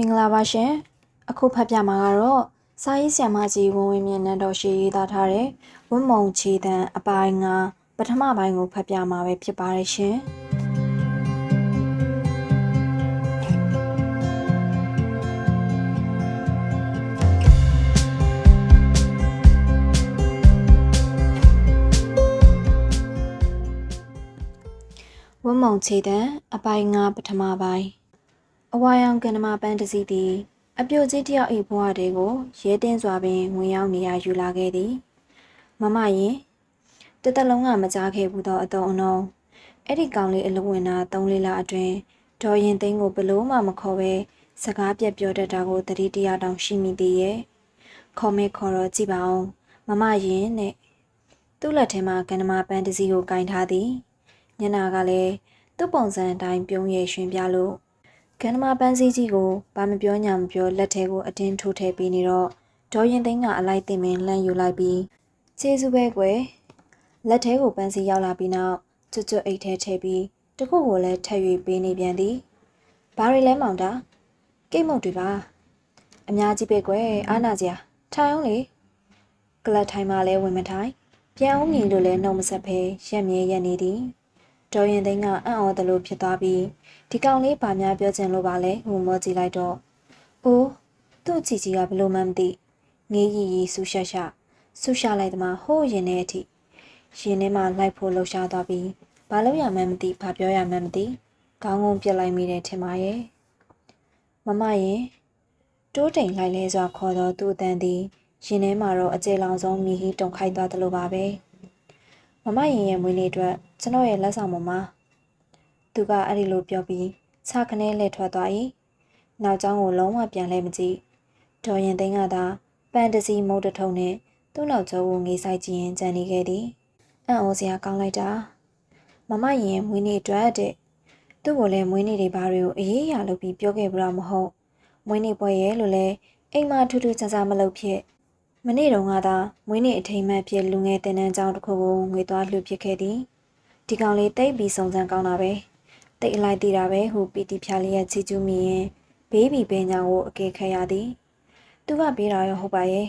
မင်္ဂလာပါရှင်အခုဖတ်ပြမှာကတော့စာရေးဆရာမကြီးဝင်းဝင်းမြင့်နန်းတော်ရှိရေးသားထားတဲ့ဝင်းမုံချီတန်အပိုင်းငါပထမပိုင်းကိုဖတ်ပြမှာပဲဖြစ်ပါတယ်ရှင်ဝင်းမုံချီတန်အပိုင်းငါပထမပိုင်း အဝါရောင်ကန္နမပန်းတစ်စီးသည် အပြိုကြီးတယောက်၏ဘဝတဲကိုရဲတင်းစွာပင်ဝင်ရောက်နေရယူလာခဲ့သည်မမရင်တစ်သက်လုံးကမကြားခဲ့ဘူးသောအတုံးအနှုံးအဲ့ဒီကောင်လေးအလုံးဝင်တာ၃လေးလအတွင်းဒေါ်ရင်သိန်းကိုဘလို့မှမခေါ်ပဲစကားပြက်ပြောတတ်တာကိုတတိတရတောင်ရှိမိသေးရဲ့ခေါ်မဲခေါ်တော့ကြည့်ပါအောင်မမရင်နဲ့သူ့လက်ထဲမှာကန္နမပန်းတစ်စီးကိုကင်ထားသည်ညနာကလည်းသူ့ပုံစံအတိုင်းပြုံးရရွှင်ပြလို့ ကန္နမပန်းစည်းကြီးကိုဘာမပြောညာမပြောလက်ထဲကိုအတင်းထိုးထည့်ပြီးနေတော့ဒေါ်ရင်သိန်းကအလိုက်တင်ပင်လှမ်းယူလိုက်ပြီးခြေစုပဲကွယ်လက်ထဲကိုပန်းစည်းရောက်လာပြီးနောက်ကျွတ်ကျွတ်အိတ်ထဲထည့်ပြီးတခုကိုလည်းထည့်၍ပေးနေပြန်သည်ဘာတွေလဲမောင်တာကိတ်မုတ်တွေပါအများကြီးပဲကွယ်အားနာစရာထိုင်အောင်လေကလတ်ထိုင်မှလည်းဝင်မထိုင်ပြန်အောင်မြင်လို့လည်းနှုတ်မဆက်ဖဲရက်မြဲရက်နေသည် ဒေါ်ရင်သိန်းကအံ့ဩသလိုဖြစ်သွားပြီးဒီကောင်လေးဘာများပြောချင်လို့ပါလဲဟိုမောကြည့်လိုက်တော့အိုးသူ့ချီချီကဘလို့မှမသိငေးရီရီဆူရှာရှာဆူရှာလိုက်သမားဟိုးရင်ထဲအထိရင်ထဲမှာလိုက်ဖို့လှုပ်ရှားသွားပြီးဘာလို့ရမှန်းမသိဘာပြောရမှန်းမသိခေါင်းငုံပြစ်လိုက်မိတယ်ထင်ပါရဲ့မမရင်တိုးတိမ်လိုက်လဲစွာခေါ်တော့သူ့အတန်သည်ရင်ထဲမှာတော့အကျေလောင်ဆုံးမြည်ဟီးတုန်ခိုက်သွားသလိုပါပဲမမရင်ရဲ့မွေးနေ့အတွက် ကျွန်တော်ရဲ့လက်ဆောင်ပေါ်မှာသူကအဲ့ဒီလိုပြောပြီးခြာခနဲလှည့်ထွက်သွား၏နောက်ကျောင်းကိုလုံးဝပြန်လဲမကြည့်ဒေါ်ရင်သိန်းကသာပန်တစီမုတ်တထုံနဲ့သူ့နောက်ကျောကိုငေးဆိုင်ကြည့်ရင်ကြံနေခဲ့သည်အံ့ဩစရာကောင်းလိုက်တာမမရင်မွေးနေ့အတွက်တဲ့သူ့ကိုလည်းမွေးနေ့တွေဘာတွေကိုအေးရလုပ်ပြီးပြောခဲ့ကြတာမဟုတ်မွေးနေ့ပွဲရဲ့လို့လဲအိမ်မှာထူးထူးခြားခြားမလုပ်ဖြစ်မနေ့တုန်းကသာမွေးနေ့အထိမ်းအမှတ်ဖြစ်လူငယ်တင်တန်းကျောင်းတစ်ခုကိုငွေသွားလှူဖြစ်ခဲ့သည် ဒီကောင်လေးတိတ်ပြီးစုံစမ်းကောင်းတာပဲတိတ်အလိုက်တည်တာပဲဟုပီတီဖြာလေးရဲ့ချီကျူးမိရင်ဘေးဘီပင်ညာကိုအကဲခတ်ရသည်သူကပေးတာရောဟုတ်ပါရဲ့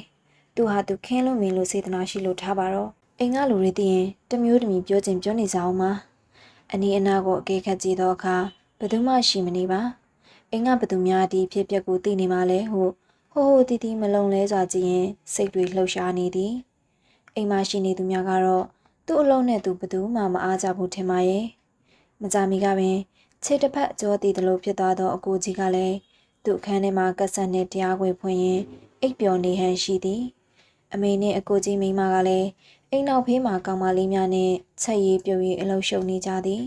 သူဟာသူခင်းလို့မင်းလို့စေတနာရှိလို့ထားပါတော့အိမ်ကလူတွေသိရင်တမျိုးတမီပြောချင်ပြောနေကြအောင်ပါအနီးအနားကိုအကဲခတ်ကြည့်တော့အခါဘယ်သူမှရှိမနေပါအိမ်ကဘယ်သူများဒီဖြစ်ပျက်ကိုသိနေမှလဲဟုဟိုဟိုတီတီမလုံလဲစွာကြည့်ရင်စိတ်တွေလှုပ်ရှားနေသည်အိမ်မှာရှိနေသူများကတော့ သူ့အလုံးနဲ့သူဘယ်သူမှမအားကြဘူးထင်ပါရဲ့မကြမီကပင်ခြေတစ်ဖက်ကြောတည်သလိုဖြစ်သွားသောအကိုကြီးကလည်းသူ့အခန်းထဲမှာကက်ဆက်နဲ့တရားခွေဖွင့်ရင်အိပ်ပျော်နေဟန်ရှိသည်အမေနဲ့အကိုကြီးမိန်းမကလည်းအိမ်နောက်ဖေးမှာကောင်မလေးများနဲ့ချက်ရည်ပြုတ်ရည်အလုပ်ရှုပ်နေကြသည်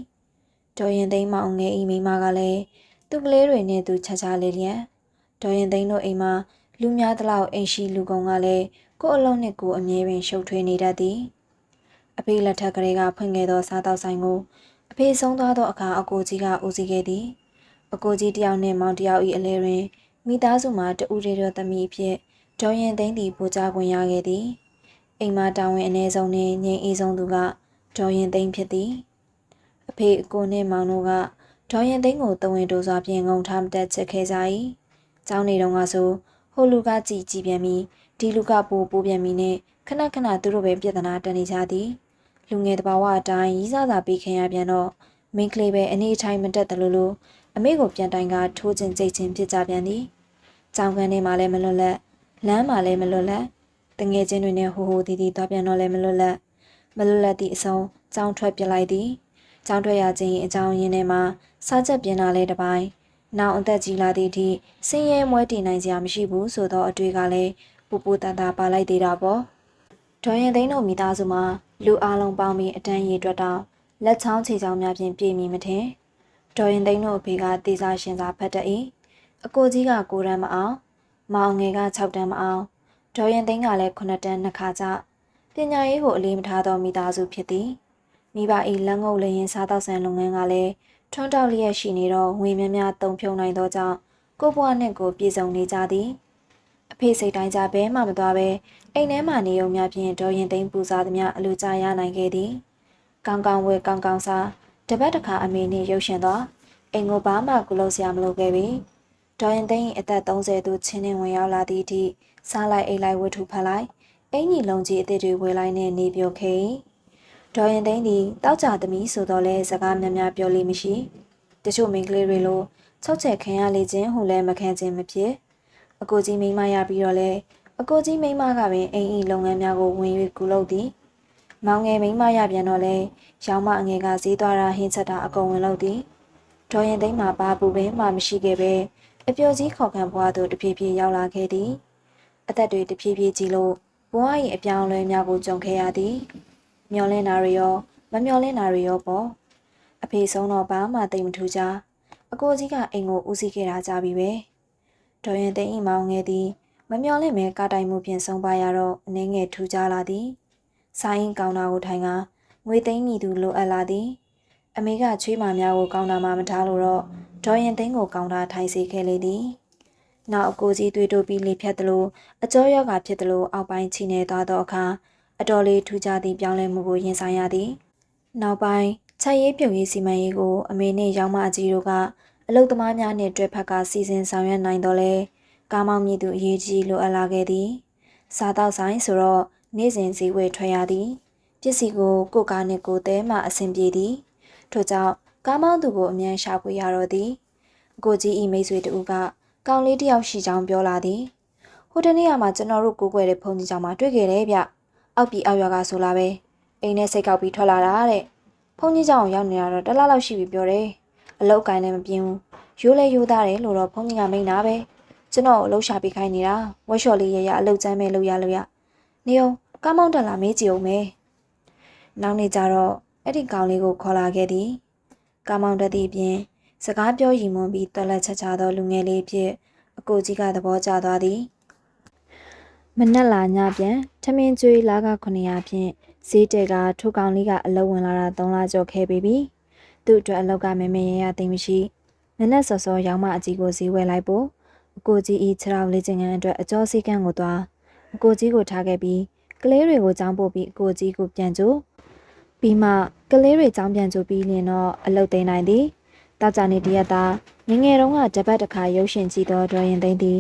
ဒေါ်ရင်သိန်းမောင်ငယ်ဤမိန်းမကလည်းသူ့ကလေးတွေနဲ့သူချာချာလေးလျက်ဒေါ်ရင်သိန်းတို့အိမ်မှာလူများသလောက်အိမ်ရှိလူကောင်ကလည်းကိုယ့်အလုံးနဲ့ကိုယ်အမြဲပင်ရှုပ်ထွေးနေတတ်သည် အဖေလက်ထက်ကလေးကဖွင့်ခဲ့သောစားတောက်ဆိုင်ကိုအဖေဆုံးသွားသောအခါအကိုကြီးကဦးစီးခဲ့သည်အကိုကြီးတယောက်နှင့်မောင်တယောက်၏အလဲတွင်မိသားစုမှတဦးတည်းသောသမီးဖြစ်ဒေါ်ရင်သိန်းသည်ပူကြခွင့်ရခဲ့သည်အိမ်မတာဝန်အ ਨੇ ဆုံးနှင့်ငြိမ်အေးဆုံးသူကဒေါ်ရင်သိန်းဖြစ်သည်အဖေအကိုနှင့်မောင်တို့ကဒေါ်ရင်သိန်းကိုတဝင်တိုးစွာဖြင့်ငုံထားမတက်ချက်ခဲ့ကြ၏ကျောင်းနေတုန်းကဆိုဟိုလူကကြည်ကြည်ပြန်ပြီးဒီလူကပိုပိုပြန်ပြီးနဲ့ ခဏခဏသူတို့ပဲပြဿနာတက်နေကြသည်လူငယ်တဘာဝအတိုင်းရီးစားစာပေးခင်ရပြန်တော့မိန်းကလေးပဲအနေအထိုင်မတက်တယ်လို့လို့အမေကိုပြန်တိုင်ကထိုးချင်းကြိတ်ချင်းဖြစ်ကြပြန်သည်။ကြောင်ကန်ထဲမှာလည်းမလွတ်လပ်လမ်းမှာလည်းမလွတ်လပ်တငယ်ချင်းတွေနဲ့ဟိုဟိုတီတီသွားပြန်တော့လည်းမလွတ်လပ်မလွတ်လပ်သည့်အဆုံးကြောင်ထွက်ပြလိုက်သည်။ကြောင်ထွက်ရခြင်းအကြောင်းရင်းထဲမှာစားချက်ပြင်းတာလည်းတစ်ပိုင်းနောက်အသက်ကြီးလာသည့်အထိဆင်းရဲမွဲတည်နိုင်စရာမရှိဘူးဆိုတော့အတွေ့ကလည်းပူပူတန်တာပါလိုက်သေးတာပေါ့။ ဒေါ်ရင်သိန်းတို့မိသားစုမှာလူအလုံးပေါင်းပြီးအတန်းရည်အတွက်တော့လက်ချောင်းခြေချောင်းများဖြင့်ပြည်မိမထင်ဒေါ်ရင်သိန်းတို့အဖေကတေစာရှင်စာဖတ်တတ်၏အကိုကြီးက9တန်းမအောင်မောင်ငယ်က6တန်းမအောင်ဒေါ်ရင်သိန်းကလည်း9တန်းနှစ်ခါကြပညာရေးကိုအလေးမထားသောမိသားစုဖြစ်သည်မိဘ၏လက်ငုပ်လျင်စားတောက်ဆန်လုပ်ငန်းကလည်းထွန်းတောက်လျက်ရှိနေတော့ငွေများများတုံဖြုံနိုင်သောကြောင့်ကိုဘွားနှင့်ကိုပြေဆုံးနေကြသည် အဖေစိတ်တိုင်းကြဘဲမှမသွားပဲအိမ်ထဲမှနေုံများဖြင့်ဒေါ်ရင်သိန်းပူစားသမျှအလူကြရနိုင်ခဲ့သည်ကောင်းကောင်းဝဲကောင်းကောင်းစားတပတ်တစ်ခါအမေနှင့်ရုပ်ရှင်သွားအိမ်ကိုဘာမှကုလို့စရာမလိုခဲ့ပြီဒေါ်ရင်သိန်းအသက်30သူချင်းနှင်းဝင်ရောက်လာသည့်အထိစားလိုက်အိတ်လိုက်ဝတ်ထုဖက်လိုက်အင်ကြီးလုံးကြီးအစ်စ်တွေဝေလိုက်နဲ့နေပြုတ်ခိဒေါ်ရင်သိန်းသည်တောက်ကြသမီးဆိုတော့လဲစကားများများပြောလိမ့်မရှိတချို့မိန်းကလေးတွေလို၆ချက်ခံရလေခြင်းဟူလဲမခံခြင်းမဖြစ် အကိုကြီးမိန်းမရပြီးတော့လဲအကိုကြီးမိန်းမကပင်အင်ကြီးလုပ်ငန်းများကိုဝင်၍ကုလုပ်သည်မောင်ငယ်မိန်းမရပြန်တော့လဲရောင်မအငယ်ကဈေးသွားတာဟင်းချက်တာအကုန်ဝင်လုပ်သည်ဒေါ်ရင်သိန်းမှာဘာပူပင်မှမရှိခဲ့ပဲအပျော်ကြီးခေါ်ခံဘွားသို့တဖြည်းဖြည်းရောက်လာခဲ့သည်အသက်တွေတဖြည်းဖြည်းကြီးလို့ဘွား၏အပြောင်းအလဲများကိုကြုံခဲ့ရသည်မျောလင်းတာတွေရောမမျောလင်းတာတွေရောပေါ့အဖေဆုံးတော့ဘာမှတိတ်မထူးကြအကိုကြီးကအိမ်ကိုဦးစီးခဲ့တာကြပြီပဲ ဒေါ်ရင်သိန်း၏မောင်ငယ်သည်မမျောလင့်မဲကားတိုင်မှုဖြင့်ဆုံးပါရတော့အနေငယ်ထူကြလာသည်ဆိုင်းကောင်တာကိုထိုင်ကငွေသိန်းမိသူလိုအပ်လာသည်အမေကချွေးမာများကိုကောင်းတာမှမထားလို့တော့ဒေါ်ရင်သိန်းကိုကောင်းတာထိုင်စေခဲ့လေသည်နောက်အကိုကြီးတွေးတိုးပြီးလေဖြတ်သလိုအကျောရောဂါဖြစ်သလိုအောက်ပိုင်းချိနေသွားသောအခါအတော်လေးထူးခြားသည့်ပြောင်းလဲမှုကိုရင်ဆိုင်ရသည်နောက်ပိုင်းချက်ရေးပြုံရေးစီမံရေးကိုအမေနှင့်ရောင်းမအကြီးတို့က အလုသမားများနှင့်တွဲဖက်ကစီစဉ်ဆောင်ရွက်နိုင်တော့လဲကားမောင်းမြည်သူအရေးကြီးလိုအပ်လာခဲ့သည်စားတော့ဆိုင်ဆိုတော့နေ့စဉ်စည်းဝေးထွက်ရသည်ပစ္စည်းကိုကိုကားနှင့်ကိုတဲမှအဆင်ပြေသည်ထို့ကြောင့်ကားမောင်းသူကိုအမြန်ရှာဖွေရတော့သည်အကိုကြီးဤမိတ်ဆွေတူကကောင်လေးတယောက်ရှိကြောင်းပြောလာသည်ဟိုတနေ့ကမှကျွန်တော်တို့ကိုကိုွယ်တဲ့ဖုန်ကြီးကြောင်မှတွေ့ခဲ့တယ်ဗျအောက်ပြည်အောက်ရွာကဆိုလာပဲအိမ်နဲ့စိတ်ကောက်ပြီးထွက်လာတာတဲ့ဖုန်ကြီးကြောင်ရောက်နေတာတော့တလားလောက်ရှိပြီပြောတယ် အလောက်ကိုင်းလည်းမပြင်းဘူးရိုးလဲရိုးသားတယ်လို့တော့ဖုန်ကြီးကမိန်တာပဲကျွန်တော်အလုပ်ရှာပေးခိုင်းနေတာဝက်လျှော်လေးရရအလုပ်ကျမ်းမဲ့လုပ်ရလို့ရနေအောင်ကားမောင်းတက်လာမေးကြည့်အောင်မယ်နောက်နေ့ကျတော့အဲ့ဒီကောင်လေးကိုခေါ်လာခဲ့သည်ကားမောင်းတက်သည့်အပြင်စကားပြောရီမွန်ပြီးတော်လက်ချချသောလူငယ်လေးဖြစ်အကိုကြီးကသဘောကျသွားသည်မနက်လာညပြန်ထမင်းကျွေးလာက900ဖြင့်ဈေးတဲကထိုးကောင်လေးကအလုံးဝင်လာတာ3လကျော်ခဲ့ပြီပြီ သူ့အတွက်အလောက်ကမမရရသိမရှိမနက်စောစောရောင်းမအကြီးကိုဈေးဝယ်လိုက်ဖို့အကိုကြီးဤခြေထောက်လေးချင်ကန်အတွက်အကျော်စည်းကမ်းကိုသွားအကိုကြီးကိုထားခဲ့ပြီးကလေးတွေကိုကြောင်းပို့ပြီးအကိုကြီးကိုပြန်ကြိုပြီးမှကလေးတွေကြောင်းပြန်ကြိုပြီးလင်းတော့အလုတ်သိမ်းနိုင်သည်တောက်ကြနေတရက်သားငငယ်တုန်းကတပတ်တစ်ခါရုပ်ရှင်ကြည့်တော့ဒေါ်ရင်သိန်းသည်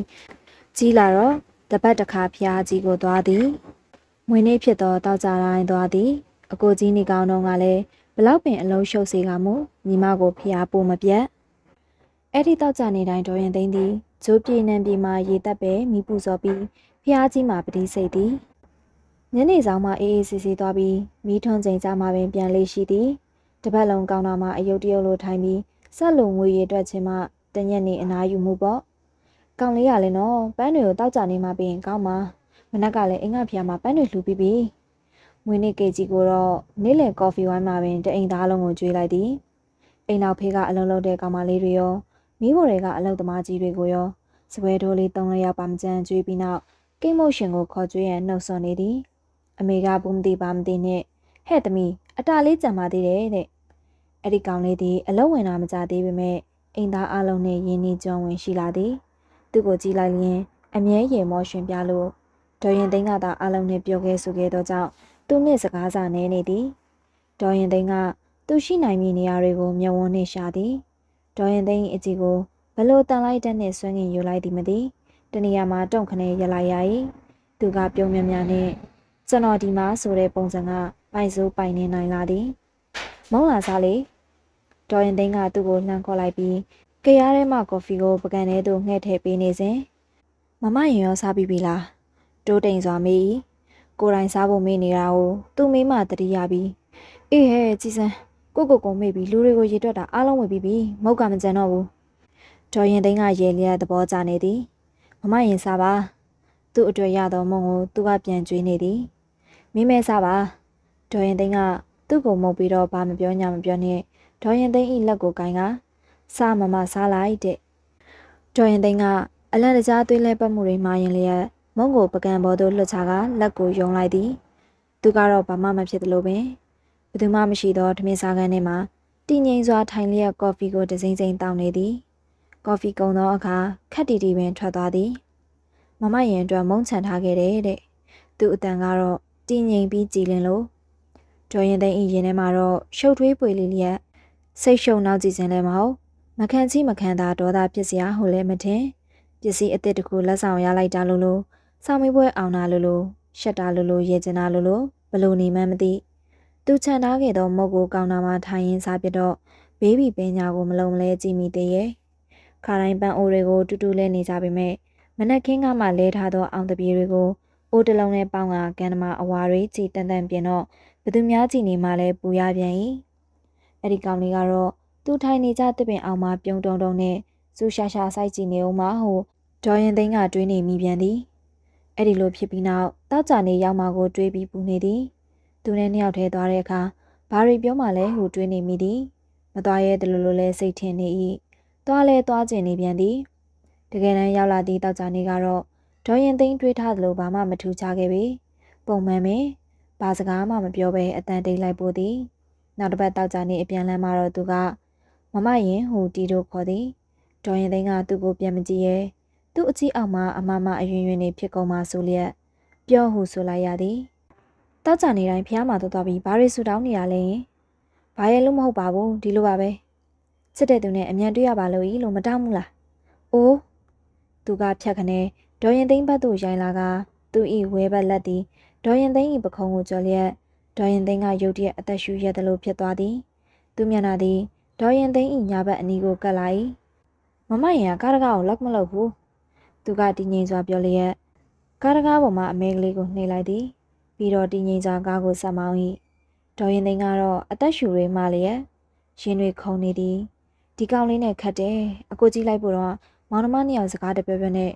ကြီးလာတော့တပတ်တစ်ခါဖျားကြီးကိုသွားသည်ငွေနေဖြစ်တော့တောက်ကြတိုင်းသွားသည်အကိုကြီးနေကောင်းတော့ကလည်း ဘလောက်ပင်အလုံးရှုပ်စေကမူညီမကိုဖျားပို့မပြတ်အဲ့ဒီတောက်ကြနေတိုင်းဒေါ်ရင်သိန်းသည်ဂျိုးပြေနှံပြေမှာရေတက်ပဲမိပူစော်ပြီးဖျားကြီးမှာပတိစိတ်သည်ညနေဆောင်မှအေးအေးဆေးဆေးသွားပြီးမိထွန်းချိန်ကြမှာပင်ပြန်လေးရှိသည်တပတ်လုံးကောင်းတာမှအယုတ်တရုတ်လိုထိုင်ပြီးဆက်လုံငွေရအတွက်ချင်းမှတညက်နေအနာယူမှုပေါ့ကောင်းလေးရလဲနော်ပန်းတွေကိုတောက်ကြနေမှပြင်ကောင်းမှာမနက်ကလည်းအင်္ဂါဖျားမှာပန်းတွေလှူပြီးပြီ မွေးနေ့ကေကြီးကိုတော့နေ့လယ်ကော်ဖီဝိုင်းမှာပင်တအိမ်သားလုံးကိုကျွေးလိုက်သည်အိမ်နောက်ဖေးကအလုံးလုံးတဲ့ကောင်မလေးတွေရောမိဖို့တွေကအလုံးသမားကြီးတွေကိုရောစပွဲတိုးလေးသုံးလျောက်ပါမကြမ်းကျွေးပြီးနောက်ကိတ်မို့ရှင်ကိုခေါ်ကျွေးရန်နှုတ်ဆွနေသည်အမေကဘူးမသိပါမသိနဲ့ဟဲ့သမီးအတားလေးကြံပါသေးတယ်တဲ့အဲ့ဒီကောင်လေးသည်အလုံးဝင်တာမကြသေးပေမဲ့အိမ်သားအလုံးနဲ့ရင်းနှီးကြုံဝင်ရှိလာသည်သူ့ကိုကြည့်လိုက်ရင်အမြဲရေမောရှင်ပြလို့ဒေါ်ရင်သိန်းကသာအလုံးနဲ့ပြောခဲ့ဆိုခဲ့သောကြောင့် သူနှင့်စကားစာနဲနေသည်ဒေါ်ရင်သိန်းကသူရှိနိုင်မည့်နေရာတွေကိုမျက်ဝန်းနှင့်ရှာသည်ဒေါ်ရင်သိန်းအကြည့်ကိုဘလို့တန်လိုက်တဲ့နဲ့ဆွမ်းငင်ယူလိုက်သည်မသိတနေရာမှာတုံခနဲရလိုက်ရ၏သူကပြုံးမြမြနဲ့ကျွန်တော်ဒီမှာဆိုတဲ့ပုံစံကပိုင်စိုးပိုင်နေနိုင်လာသည်မုံလာစားလေဒေါ်ရင်သိန်းကသူ့ကိုလှမ်းခေါ်လိုက်ပြီးကြရထဲမှကော်ဖီကိုပကံထဲသို့ငှဲ့ထည့်ပေးနေစဉ်မမရင်ရောစားပြီးပြီလားတိုးတိမ်စွာမေး ကိုယ်တိုင်စားဖို့မေးနေတာကိုသူ့မိမတတိယပြီးအေးဟဲ့ကြည်စမ်းကိုကိုကိုမေးပြီးလူတွေကိုရေတွက်တာအားလုံးဝင်ပြီးပြီမဟုတ်ကမကြံတော့ဘူးဒေါ်ရင်သိန်းကရေလျက်သဘောကျနေသည်မမရင်စားပါသူ့အတွက်ရသောမုံကိုသူကပြန်ကျွေးနေသည်မိမဲစားပါဒေါ်ရင်သိန်းကသူ့ကိုမှုတ်ပြီးတော့ဘာမပြောညာမပြောနဲ့ဒေါ်ရင်သိန်းဤလက်ကိုကိုင်းကစားမမစားလိုက်တဲ့ဒေါ်ရင်သိန်းကအလန့်တကြားသွေးလဲပတ်မှုတွေမှာရင်လျက် မုံကိုပကံပေါ်သို့လွှတ်ချကလက်ကိုယုံလိုက်သည်သူကတော့ဘာမှမဖြစ်သလိုပင်ဘယ်သူမှမရှိသောထမင်းစားခန်းထဲမှာတည်ငြိမ်စွာထိုင်လျက်ကော်ဖီကိုတစိမ့်စိမ့်တောင်းနေသည်ကော်ဖီကုန်သောအခါခက်တီတီပင်ထွက်သွားသည်မမရင်အတွက်မုံချန်ထားခဲ့တယ်တဲ့သူအတန်ကတော့တည်ငြိမ်ပြီးကြည်လင်လို့ဒေါ်ရင်သိန်းဤရင်ထဲမှာတော့ရှုပ်ထွေးပွေလေးလျက်စိတ်ရှုံနောက်ကြည့်ခြင်းလည်းမဟုတ်မခံချိမခံသာဒေါသဖြစ်စရာဟုတ်လဲမထင်ပစ္စည်းအစ်စ်တစ်ခုလက်ဆောင်ရလိုက်တာလို့လို့ ဆောင်းမွေးပွဲအောင်တာလို့လို့ရှက်တာလို့လို့ရေကျင်တာလို့လို့ဘလို့နေမှန်းမသိသူချန်ထားခဲ့သောမုတ်ကိုကောင်းတာမှထိုင်ရင်းစားပြတော့ဘေးဘီပင်ညာကိုမလုံးမလဲကြည့်မိသေးရဲ့ခါတိုင်းပန်းအိုတွေကိုတူတူလဲနေကြပေမဲ့မနက်ခင်းကမှလဲထားသောအောင်တပြေတွေကိုအိုးတလုံးနဲ့ပေါင်းကကန်သမာအဝါတွေကြည်တန်တန်ပြင်တော့ဘသူများကြည်နေမှလဲပူရပြန်၏အဲ့ဒီကောင်လေးကတော့သူထိုင်နေကြတစ်ပင်အောင်မှပြုံတုံတုံနဲ့စူရှာရှာစိုက်ကြည့်နေအောင်မှဟိုဒေါ်ရင်သိန်းကတွေးနေမိပြန်သည် အဲ့ဒီလိုဖြစ်ပြီးနောက်တောက်ကြနေရောက်မှကိုတွေးပြီးပူနေသည်သူနဲ့နှစ်ယောက်ထဲသွားတဲ့အခါဘာတွေပြောမှလဲဟိုတွေးနေမိသည်မသွားရဲတလူလိုလဲစိတ်ထင်နေ၏သွားလဲသွားကျင်နေပြန်သည်တကယ်တမ်းရောက်လာသည့်တောက်ကြနေကတော့ဒေါ်ရင်သိန်းတွေးထားသလိုဘာမှမထူးခြားခဲ့ပြီပုံမှန်ပဲဘာစကားမှမပြောဘဲအတန်တိတ်လိုက်ပို့သည်နောက်တစ်ပတ်တောက်ကြနေအပြန်လမ်းမှာတော့သူကမမရင်ဟိုတီတို့ခေါ်သည်ဒေါ်ရင်သိန်းကသူ့ကိုပြန်မကြည့်ရဲ သူ့အကြည့်အောက်မှာအမမအယွင်ယွင်နေဖြစ်ကုန်မှဆိုလျက်ပြောဟုဆိုလိုက်ရသည်တောက်ကြနေတိုင်းဖះမှာတော့သွားပြီးဘာတွေဆူတောင်းနေရလဲရင်ဘာရဲ့လို့မဟုတ်ပါဘူးဒီလိုပါပဲချစ်တဲ့သူနဲ့အမြန်တွေ့ရပါလို့ဤလို့မတောင်းဘူးလားအိုးသူကဖြတ်ခနဲဒေါ်ရင်သိန်းဘက်သို့ရိုင်းလာကသူဤဝဲဘက်လက်သည်ဒေါ်ရင်သိန်းဤပခုံးကိုကြော်လျက်ဒေါ်ရင်သိန်းကရုတ်တရက်အသက်ရှူရက်သလိုဖြစ်သွားသည်သူမျက်နှာသည်ဒေါ်ရင်သိန်းဤညာဘက်အနီးကိုကပ်လိုက်မမရင်ကကားတကားကိုလောက်မလောက်ဘူး သူကတည်ငြိမ်စွာပြောလျက်ကားတကားပေါ်မှာအမဲကလေးကိုနှိပ်လိုက်သည်ပြီးတော့တည်ငြိမ်စွာကားကိုဆက်မောင်း၏ဒေါ်ရင်သိန်းကတော့အသက်ရှူရေးမှလျက်ရင်တွေခုန်နေသည်ဒီကောင်လေးနဲ့ခတ်တယ်အကိုကြီးလိုက်ဖို့တော့မောင်နှမနှစ်ယောက်စကားတပြောပြောနဲ့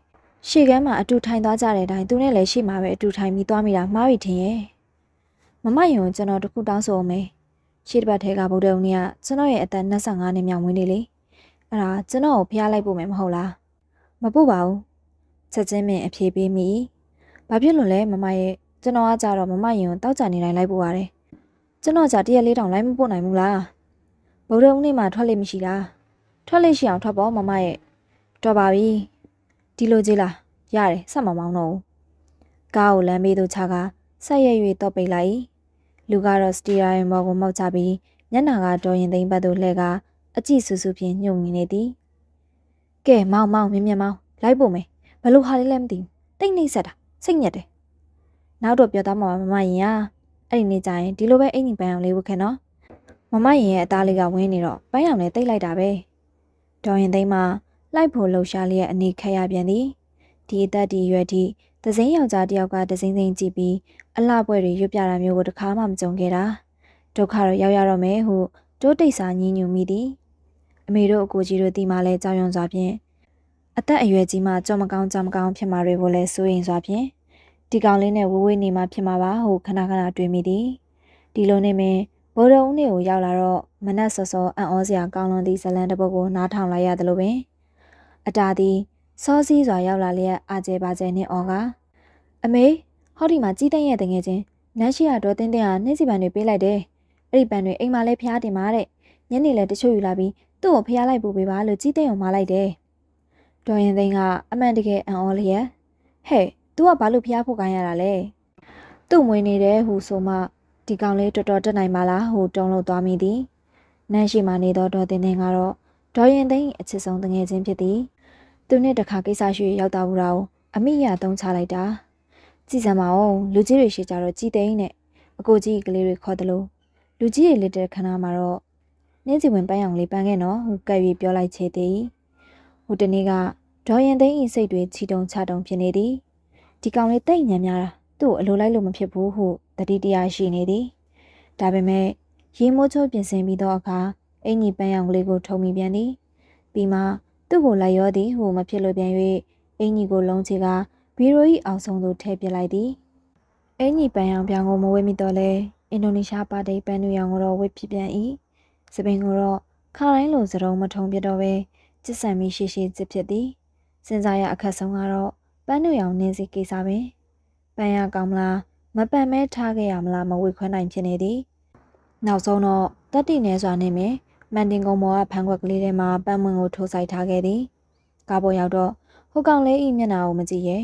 ရှေ့ကမ်းမှာအတူထိုင်သွားကြတဲ့အတိုင်းသူနဲ့လည်းရှေ့မှာပဲအတူထိုင်ပြီးသွားမိတာမှားပြီထင်ရဲ့မမယုံကျွန်တော်တခုတောင်းဆိုအောင်မယ်ရှေ့တစ်ပတ်ထဲကဗုဒ္ဓဦးနေ့ကကျွန်တော်ရဲ့အသက်25နှစ်မြောက်မွေးနေ့လေအဲ့ဒါကျွန်တော်ကိုဖျားလိုက်ဖို့မယ်မဟုတ်လားမပို့ပါဘူး ချက်ချင်းပင်အဖြေပေးမိဘာဖြစ်လို့လဲမမရဲ့ကျွန်တော်ကကြတော့မမယုံတောက်ကြနေတိုင်းလိုက်ပို့ရတယ်ကျွန်တော်ကြတရက်လေးတောင်လိုက်မပို့နိုင်ဘူးလားဗုဒ္ဓဦးနေ့မှာထွက်လိမ့်မရှိလားထွက်လိမ့်ရှိအောင်ထွက်ပေါ့မမရဲ့တော်ပါပြီဒီလိုကြီးလားရတယ်ဆက်မမောင်းတော့ဘူးကားကိုလမ်းမေးသူချကဆက်ရွ၍တော့ပိတ်လိုက်လူကတော့စတီယာရင်ဘော်ကိုမောက်ချပြီးမျက်နှာကတော်ရင်သိမ်းဘက်သို့လှည့်ကအကြည့်ဆူဆူဖြင့်ညှို့ငင်နေသည်ကဲမောင်မောင်မြင်မြင်မောင်လိုက်ဖို့မယ် ဘလို့ဟာလေးလဲမသိဘူးတိတ်နှိမ့်ဆက်တာစိတ်ညက်တယ်နောက်တော့ပြောသားမှာမမရင်อ่ะအဲ့ဒီနေ့ကျရင်ဒီလိုပဲအင်ကြီးပန်းအောင်လေးဝတ်ခဲ့နော်မမရင်ရဲ့အသားလေးကဝင်းနေတော့ပန်းအောင်လေးတိတ်လိုက်တာပဲဒေါ်ရင်သိမ်းမှာလိုက်ဖို့လှူရှားလျက်အနေခက်ရပြန်သည်ဒီအသက်ဒီရွယ်ဒီဒဇင်းယောက်ျားတယောက်ကဒဇင်းသိန်းကြည့်ပြီးအလှပွဲတွေရွတ်ပြတာမျိုးကိုတခါမှမကြုံခဲ့တာဒုက္ခတော့ရောက်ရတော့မယ်ဟုတိုးတိတ်စာညင်းညူမိသည်အမေတို့အကိုကြီးတို့ဒီမှလဲကြောင်ရွံစွာဖြင့် အသက်အရွယ်ကြီးမှကြောမကောင်းကြောမကောင်းဖြစ်မှာတွေကိုလည်းစိုးရင်စွာဖြင့်ဒီကောင်လေးနဲ့ဝဝေးနေမှဖြစ်မှာပါဟုခဏခဏတွေးမိသည်ဒီလိုနေမင်းဗိုလ်တော်ဦးနေကိုရောက်လာတော့မနက်စောစောအံ့ဩစရာကောင်းလွန်သည့်ဇလန်တစ်ပုဒ်ကိုနားထောင်လိုက်ရသလိုပင်အတားသည်စောစည်းစွာရောက်လာလျက်အာကျဲပါကျဲနှင့်အော်ကအမေဟောဒီမှာကြီးတဲ့ရဲ့တငယ်ချင်းနန်းရှိရတော့တင်းတင်းဟာနှင်းစီပန်တွေပေးလိုက်တယ်အဲ့ဒီပန်တွေအိမ်မှာလဲဖျားတင်ပါတဲ့ညနေလဲတချို့ယူလာပြီးသူ့ကိုဖျားလိုက်ပို့ပေးပါလို့ကြီးတဲ့အောင်မလိုက်တယ် ဒေါ်ရင်သိန်းကအမှန်တကယ်အံ့ဩလျက်ဟဲ့ तू ကဘာလို့ဖျားဖို့ခိုင်းရတာလဲသူ့မွေးနေတယ်ဟူဆိုမှဒီကောင်လေးတော်တော်တက်နိုင်ပါလားဟူတုံးလို့သွားမိသည်နန်းရှိမှနေသောဒေါ်တင်တင်ကတော့ဒေါ်ရင်သိန်းအချစ်ဆုံးတငယ်ချင်းဖြစ်သည်သူနဲ့တခါကိစ္စရှိရောက်တာဘူးတော့အမိရသုံးချလိုက်တာကြည်စမ်းပါဦးလူကြီးတွေရှိကြတော့ကြည်သိန်းနဲ့အကိုကြီးကလေးတွေခေါ်တယ်လို့လူကြီးတွေလက်တဲ့ခဏမှာတော့နင်းစီဝင်ပန်းအောင်လေးပန်းခဲ့နော်ဟိုကပ်ပြီးပြောလိုက်ချေသည် ဟိုတနေ့ကဒေါ်ရင်သိန်းဤစိတ်တွေချီတုံချတုံဖြစ်နေသည်ဒီကောင်လေးတိတ်ညံများတာသူ့ကိုအလိုလိုက်လို့မဖြစ်ဘူးဟုတတိတရားရှိနေသည်ဒါပေမဲ့ရေမိုးချိုးပြင်ဆင်ပြီးတော့အခါအင်ကြီးပန်းရောင်ကလေးကိုထုံမိပြန်သည်ပြီးမှသူ့ကိုလိုက်ရောသည်ဟုမဖြစ်လို့ပြန်၍အင်ကြီးကိုလုံးချေကဘီရို၏အောက်ဆုံးသို့ထည့်ပစ်လိုက်သည်အင်ကြီးပန်းရောင်ပြောင်ကိုမဝေးမိတော့လဲအင်ဒိုနီးရှားပါတီပန်းနူရောင်ကိုတော့ဝစ်ဖြစ်ပြန်၏စပင်ကိုတော့ခါတိုင်းလိုစတုံးမထုံပြတော့ပဲ ကျစ်ဆန်ပြီးရှိရှိစစ်ဖြစ်သည်စဉ်းစားရအခက်ဆုံးကတော့ပန်းနူရောင်နင်းစီကိစ္စပင်ပန်းရကောင်းမလားမပန်မဲထားခဲ့ရမလားမဝေခွဲနိုင်ဖြစ်နေသည်နောက်ဆုံးတော့တတိနေစွာနေမယ်မန်တင်ကုံပေါ်ကဖန်ခွက်ကလေးထဲမှာပန်းမွင်ကိုထိုးဆိုင်ထားခဲ့သည်ကားပေါ်ရောက်တော့ဟိုကောင်လေးဤမျက်နှာကိုမကြည့်ရဲ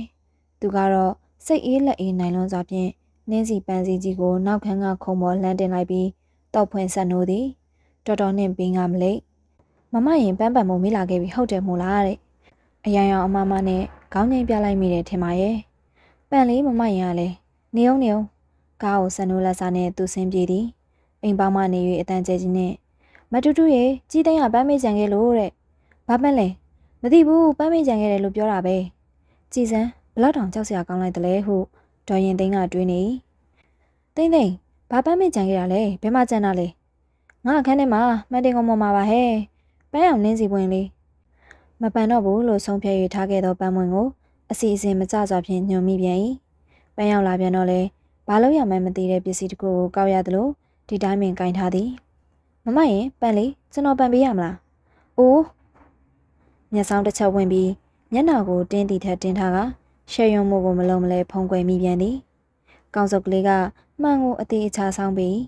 သူကတော့စိတ်အေးလက်အေးနိုင်လွန်းစွာဖြင့်နင်းစီပန်းစီကြီးကိုနောက်ခန်းကခုံပေါ်လှမ်းတင်လိုက်ပြီးတောက်ဖွင့်ဆက်နိုးသည်တော်တော်နှင့်ပင်းကမလိမ မရင်ပန်းပန်မို့မေးလာခဲ့ပြီဟုတ်တယ်မို့လားတဲ့အရန်ရောင်အမမနဲ့ခေါင်းငိမ့်ပြလိုက်မိတယ်ထင်ပါရဲ့ပန်လေးမမရင်ကလည်းနေအောင်နေအောင်ကားကိုဆန်နိုးလက်စားနဲ့သူ့ဆင်းပြေးသည်အိမ်ပေါင်းမနေ၍အတန်ကျဲကြီးနဲ့မတူတူရဲ့ကြီးသိန်းကပန်းမေးကြံခဲ့လို့တဲ့ဘာပန်းလဲမသိဘူးပန်းမေးကြံခဲ့တယ်လို့ပြောတာပဲကြည်စမ်းဘလောက်တောင်ကြောက်စရာကောင်းလိုက်တယ်လဲဟုဒေါ်ရင်သိန်းကတွေးနေသိန်းသိန်းဘာပန်းမေးကြံခဲ့တာလဲဘယ်မှာကြံတာလဲငါအခန်းထဲမှာမှန်တင်ကောင်မမှာပါဟဲ့ ပန်းအောင်နင်းစီပွင့်လေးမပန်တော့ဘူးလို့ဆုံးဖြတ်၍ထားခဲ့သောပန်းမွင်ကိုအစီအစဉ်မကြစွာဖြင့်ညှို့မိပြန်၏ပန်းရောက်လာပြန်တော့လေဘာလို့ရမှန်းမသိတဲ့ပစ္စည်းတစ်ခုကိုကောက်ရသလိုဒီတိုင်းပင်ကင်ထားသည်မမရင်ပန်လေးကျွန်တော်ပန်ပေးရမလားအိုးမျက်စောင်းတစ်ချက်ဝင်ပြီးမျက်နှာကိုတင်းတီထက်တင်းထားကရှယ်ယွန်မို့ကိုမလုံးမလဲဖုံးကွယ်မိပြန်သည်ကောင်စုပ်ကလေးကမှန်ကိုအသေးအချာဆောင်ပြီး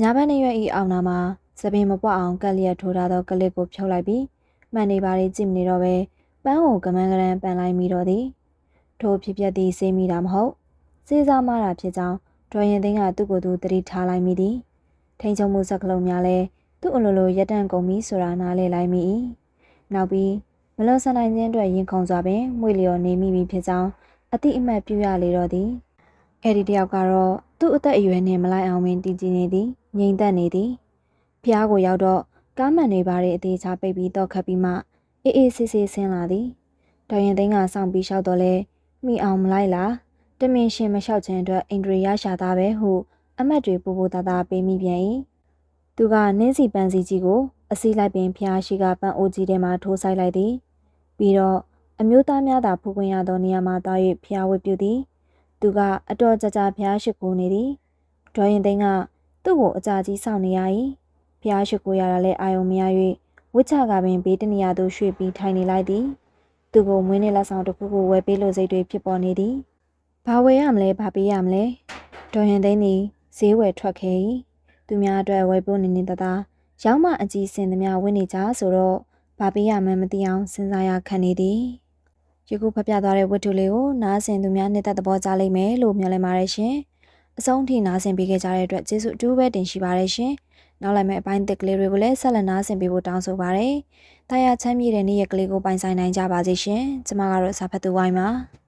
ညာဘက်နှရွက်ဤအောင်နာမှာ သပင်မပွားအောင်ကက်လျက်ထိုးထားသောကလစ်ကိုဖြုတ်လိုက်ပြီးမှန်နေပါလေကြည့်မနေတော့ပဲပန်းကိုကမန်းကရန်ပန်လိုက်မိတော့သည်ထိုဖြစ်ပျက်သည်စေးမိတာမဟုတ်စေးစားမတာဖြစ်ကြောင်းဒေါ်ရင်သိန်းကသူ့ကိုယ်သူတတိထားလိုက်မိသည်ထိန်ချုံမှုစက်ကလုံးများလဲသူ့အလိုလိုရက်တန့်ကုန်ပြီဆိုတာနားလဲလိုက်မိ၏နောက်ပြီးမလွန်ဆန်နိုင်ခြင်းအတွက်ရင်ခုန်စွာပင်မွေလျော်နေမိပြီဖြစ်ကြောင်းအတိအမှတ်ပြုရလေတော့သည်အဲ့ဒီတယောက်ကတော့သူ့အသက်အရွယ်နှင့်မလိုက်အောင်ပင်တည်ကြည်နေသည်ငြိမ်သက်နေသည် ဖျားကိုရောက်တော့ကားမှန်နေပါတဲ့အသေးချပိတ်ပြီးတော့ခတ်ပြီးမှအေးအေးဆေးဆေးဆင်းလာသည်ဒေါ်ရင်သိန်းကစောင့်ပြီးလျှောက်တော့လဲမိအောင်မလိုက်လားတမင်ရှင်မလျှောက်ခြင်းအတွက်အိန္ဒြေရရှာသားပဲဟုအမတ်တွေပူပူသားသားပေးမိပြန်၏သူကနင်းစီပန်းစီကြီးကိုအစီလိုက်ပင်ဖျားရှိကပန်းအိုကြီးထဲမှထိုးဆိုင်လိုက်သည်ပြီးတော့အမျိုးသားများသာဖူးခွင့်ရသောနေရာမှာသွား၍ဖျားဝတ်ပြုသည်သူကအတော်ကြကြဖျားရှိခိုးနေသည်ဒေါ်ရင်သိန်းကသူ့ကိုအကြာကြီးစောင့်နေရ၏ ဖျားရှိခိုးရတာလဲအာယုံမရ၍ဝစ်ချကပင်ဘေးတနေရာသို့ရွှေ့ပြီးထိုင်နေလိုက်သည်သူကိုမွေးနေ့လက်ဆောင်တစ်ခုခုဝယ်ပေးလို့စိတ်တွေဖြစ်ပေါ်နေသည်ဘာဝယ်ရမလဲဘာပေးရမလဲဒေါ်ရင်သိန်းသည်ဈေးဝယ်ထွက်ခဲ့၏သူများအတွက်ဝယ်ဖို့နေနေတသားရောက်မှအကြီးစင်သမျှဝင်းနေကြဆိုတော့ဘာပေးရမှန်းမသိအောင်စဉ်းစားရခံနေသည်ယခုဖပြသွားတဲ့ဝတ္ထုလေးကိုနားဆင်သူများနှစ်သက်သဘောကျလိမ့်မယ်လို့မျှော်လင့်ပါတယ်ရှင်အဆုံးထိနားဆင်ပေးခဲ့ကြတဲ့အတွက်ကျေးဇူးအထူးပဲတင်ရှိပါတယ်ရှင် နောက်လိုက်မယ့်အပိုင်းသစ်ကလေးတွေကိုလည်းဆက်လက်နားဆင်ပေးဖို့တောင်းဆိုပါရစေ။တာယာချမ်းမြေတဲ့နေ့ရက်ကလေးကိုပိုင်ဆိုင်နိုင်ကြပါစေရှင်။ကျမကတော့စာဖတ်သူဝိုင်းပါ။